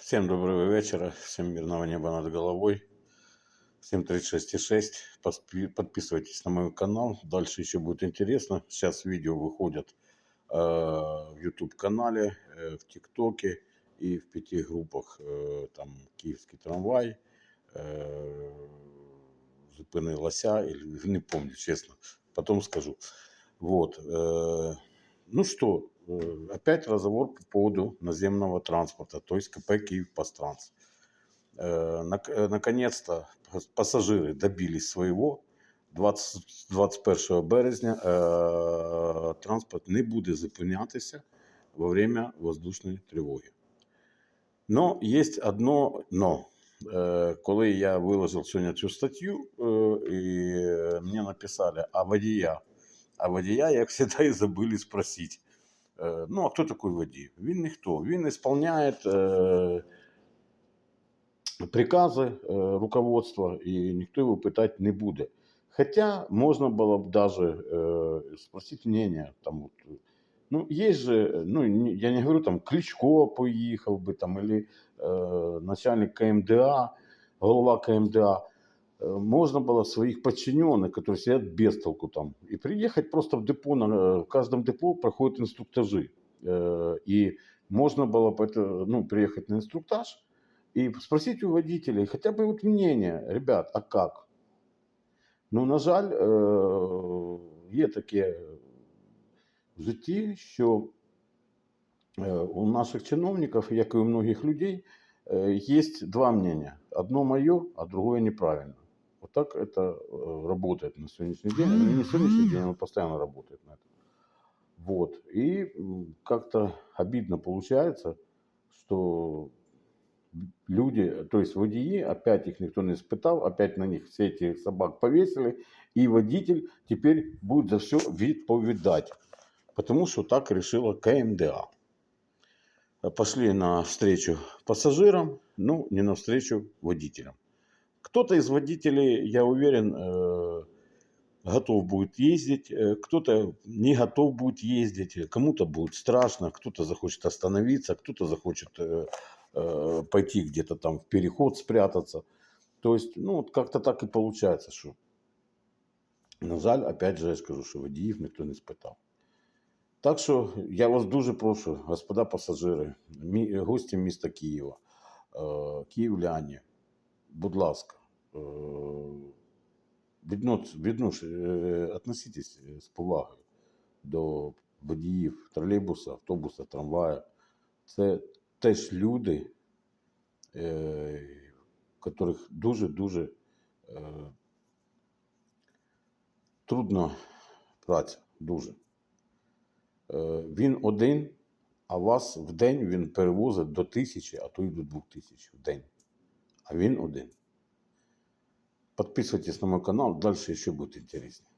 Всем доброго вечера, всем мирного неба над головой. Всем 36,6. Поспи- Подписывайтесь на мой канал, дальше еще будет интересно. Сейчас видео выходят э, в YouTube канале, э, в ТикТоке и в пяти группах. Э, там Киевский трамвай, э, зупинилася, или не помню, честно. Потом скажу. Вот. э, ну что, э, опять разговор по поводу наземного транспорта, то есть КП Киев-Пастранс. Э, нак- э, Наконец-то пас- пассажиры добились своего. 20, 21 березня е, транспорт не буде зупинятися во время воздушної тривоги. Но є одно но. Е, Коли я виложив сьогодні цю статтю, е, і мені написали, а водія, а водія, як завжди, і забыли спросити. Е, Ну, а хто такий водій? Він ніхто. Він виконує е, прикази е, руководства, і ніхто його питати не буде. Хотя можно было бы даже э, спросить мнение, там, вот, э, ну, есть же, ну, не- я не говорю, там, Кличко поехал бы, там, или э, начальник КМДА, голова КМДА, Э, можно было своих подчиненных, которые сидят без толку там, и приехать просто в депо, на, э, в каждом депо проходят инструктажи, Э, и можно было бы это, ну, приехать на инструктаж и спросить у водителей хотя бы вот мнение, ребят, а как? Ну, на жаль, е, є таке в житті, що е, у наших чиновників, як і у многих людей, е, є два мнения. Одно мое, а другое неправильно. Вот так это э, работает на сегодняшний день. Ну, не сегодняшний день, оно постоянно работает на этом. Вот. И м, как-то обидно получается, что люди, то есть водії, опять их никто не испытал, опять на них все эти собак повесили, и водитель теперь будет за все відповідати, потому что так решила КМДА. Пошли на встречу пассажирам, ну, не на встречу водителям. Кто-то из водителей, я уверен, э, готов будет ездить, э, кто-то не готов будет ездить, кому-то будет страшно, кто-то захочет остановиться, кто-то захочет э, э, пойти где-то там в переход спрятаться. То есть, ну, вот как-то так и получается, что, на жаль, опять же, я скажу, що водіїв ніхто не спитав. Так що я вас дуже прошу, господа пасажири, мі- гості міста Києва, е, київляні, будь ласка, Е, віднос, е, относитесь з повагою до водіїв тролейбуса, автобуса, трамвая. Це теж люди, е, котрих дуже-дуже е, трудно праця, дуже. Е, Він один, а вас в день він перевозить до тисячі, а то й до двох тисяч в день. А він один. Подписывайтесь на мой канал, дальше еще будет интереснее.